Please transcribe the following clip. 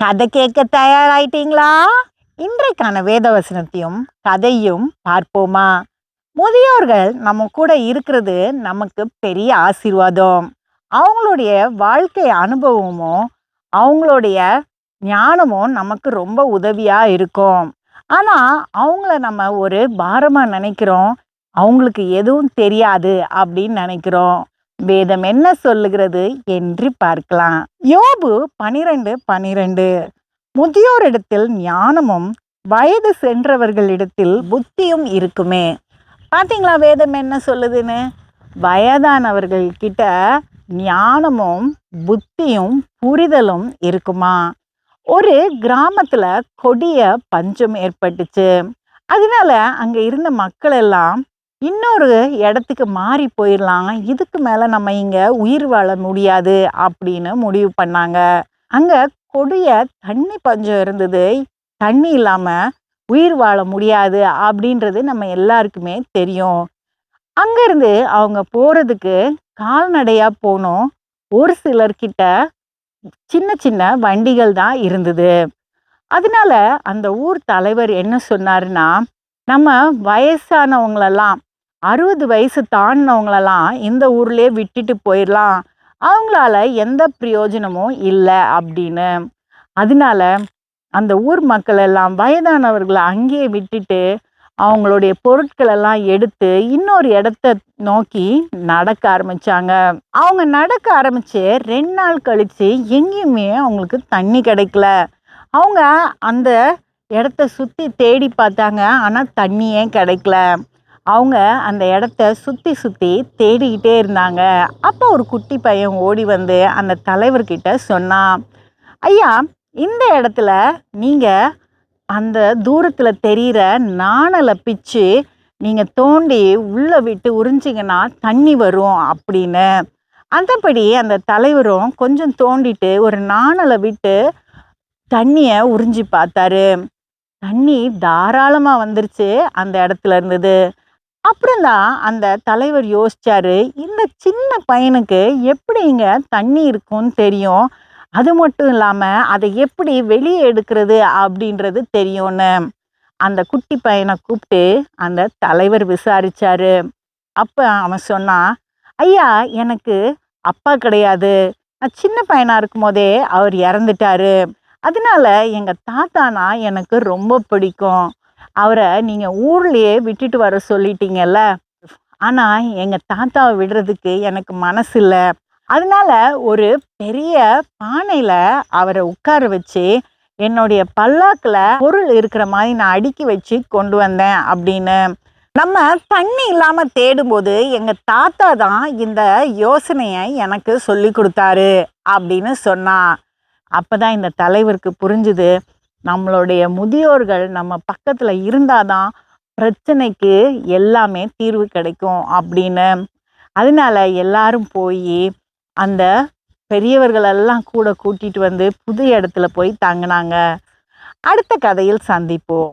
கதை கேட்க தயாராயிட்டீங்களா? இன்றைக்கான வேதவசனத்தையும் கதையும் பார்ப்போமா? முதியோர்கள் நம்ம கூட இருக்கிறது நமக்கு பெரிய ஆசீர்வாதம். அவங்களுடைய வாழ்க்கை அனுபவமும் அவங்களுடைய ஞானமும் நமக்கு ரொம்ப உதவியாக இருக்கும். ஆனால் அவங்கள நம்ம ஒரு பாரமாக நினைக்கிறோம். அவங்களுக்கு எதுவும் தெரியாது அப்படின்னு நினைக்கிறோம். வேதம் என்ன சொல்லுகிறது என்று பார்க்கலாம். யோபு பனிரெண்டு பனிரெண்டு. முதியோரிடத்தில் ஞானமும் வயது சென்றவர்களிடத்தில் புத்தியும் இருக்குமே. பாத்தீங்களா வேதம் என்ன சொல்லுதுன்னு? வயதானவர்கள் கிட்ட ஞானமும் புத்தியும் புரிதலும் இருக்குமா? ஒரு கிராமத்துல கொடிய பஞ்சம் ஏற்பட்டுச்சு. அதனால அங்க இருந்த மக்கள் எல்லாம் இன்னொரு இடத்துக்கு மாறி போயிடலாம் இதுக்கு மேலே நம்ம இங்கே உயிர் வாழ முடியாது அப்படின்னு முடிவு பண்ணாங்க. அங்கே கொடிய தண்ணி பஞ்சம் இருந்தது. தண்ணி இல்லாமல் உயிர் வாழ முடியாது அப்படின்றது நம்ம எல்லாருக்குமே தெரியும். அங்கேருந்து அவங்க போகிறதுக்கு கால்நடையாக போனோம். ஒரு சிலர்கிட்ட சின்ன சின்ன வண்டிகள் தான் இருந்தது. அதனால அந்த ஊர் தலைவர் என்ன சொன்னாருன்னா நம்ம வயசானவங்களெல்லாம் அறுபது வயசு தாண்டினவங்களெல்லாம் இந்த ஊர்லேயே விட்டுட்டு போயிடலாம் அவங்களால எந்த பிரயோஜனமும் இல்லை அப்படின்னு. அதனால அந்த ஊர் மக்கள் எல்லாம் வயதானவர்களை அங்கேயே விட்டுட்டு அவங்களுடைய பொருட்கள் எல்லாம் எடுத்து இன்னொரு இடத்த நோக்கி நடக்க ஆரம்பிச்சாங்க. அவங்க நடக்க ஆரம்பிச்சு ரெண்டு நாள் கழிச்சு எங்கேயுமே அவங்களுக்கு தண்ணி கிடைக்கல. அவங்க அந்த இடத்த சுற்றி தேடி பார்த்தாங்க. ஆனால் தண்ணியே கிடைக்கல. அவங்க அந்த இடத்த சுற்றி சுற்றி தேடிக்கிட்டே இருந்தாங்க. அப்போ ஒரு குட்டி பையன் ஓடி வந்து அந்த தலைவர்கிட்ட சொன்னான் ஐயா இந்த இடத்துல நீங்கள் அந்த தூரத்தில் தெரிகிற நாணலை பிச்சு நீங்கள் தோண்டி உள்ளே விட்டு உறிஞ்சிங்கன்னா தண்ணி வரும் அப்படின்னு. அந்தபடி அந்த தலைவரும் கொஞ்சம் தோண்டிட்டு ஒரு நாணலை விட்டு தண்ணியை உறிஞ்சி பார்த்தாரு. தண்ணி தாராளமாக வந்துருச்சு அந்த இடத்துல இருந்தது. அப்புறம்தான் அந்த தலைவர் யோசிச்சாரு இந்த சின்ன பையனுக்கு எப்படி இங்கே தண்ணி இருக்கும்னு தெரியும்? அது மட்டும் இல்லாமல் அதை எப்படி வெளியே எடுக்கிறது அப்படின்றது தெரியும்னு அந்த குட்டி பையனை கூப்பிட்டு அந்த தலைவர் விசாரிச்சாரு. அப்போ அவன் சொன்னான் ஐயா எனக்கு அப்பா கிடையாது. நான் சின்ன பையனாக இருக்கும் போதே அவர் இறந்துட்டாரு. அதனால எங்கள் தாத்தானா எனக்கு ரொம்ப பிடிக்கும். அவரை நீங்கள் ஊர்லேயே விட்டுட்டு வர சொல்லிட்டீங்கல்ல? ஆனால் எங்கள் தாத்தாவை விடுறதுக்கு எனக்கு மனசு இல்லை. அதனால ஒரு பெரிய பானையில் அவரை உட்கார வச்சு என்னுடைய பல்லாக்கில் பொருள் இருக்கிற மாதிரி நான் அடுக்கி வச்சு கொண்டு வந்தேன் அப்படின்னு. நம்ம தண்ணி இல்லாமல் தேடும்போது எங்கள் தாத்தா தான் இந்த யோசனையை எனக்கு சொல்லி கொடுத்தாரு அப்படின்னு சொன்னா அப்போ தான் இந்த தலைவருக்கு புரிஞ்சுது நம்மளுடைய முதியோர்கள் நம்ம பக்கத்தில் இருந்தால் தான் பிரச்சனைக்கு எல்லாமே தீர்வு கிடைக்கும் அப்படின்னு. அதனால எல்லாரும் போய் அந்த பெரியவர்களெல்லாம் கூட கூட்டிகிட்டு வந்து புது இடத்துல போய் தங்கினாங்க. அடுத்த கதையில் சந்திப்போம்.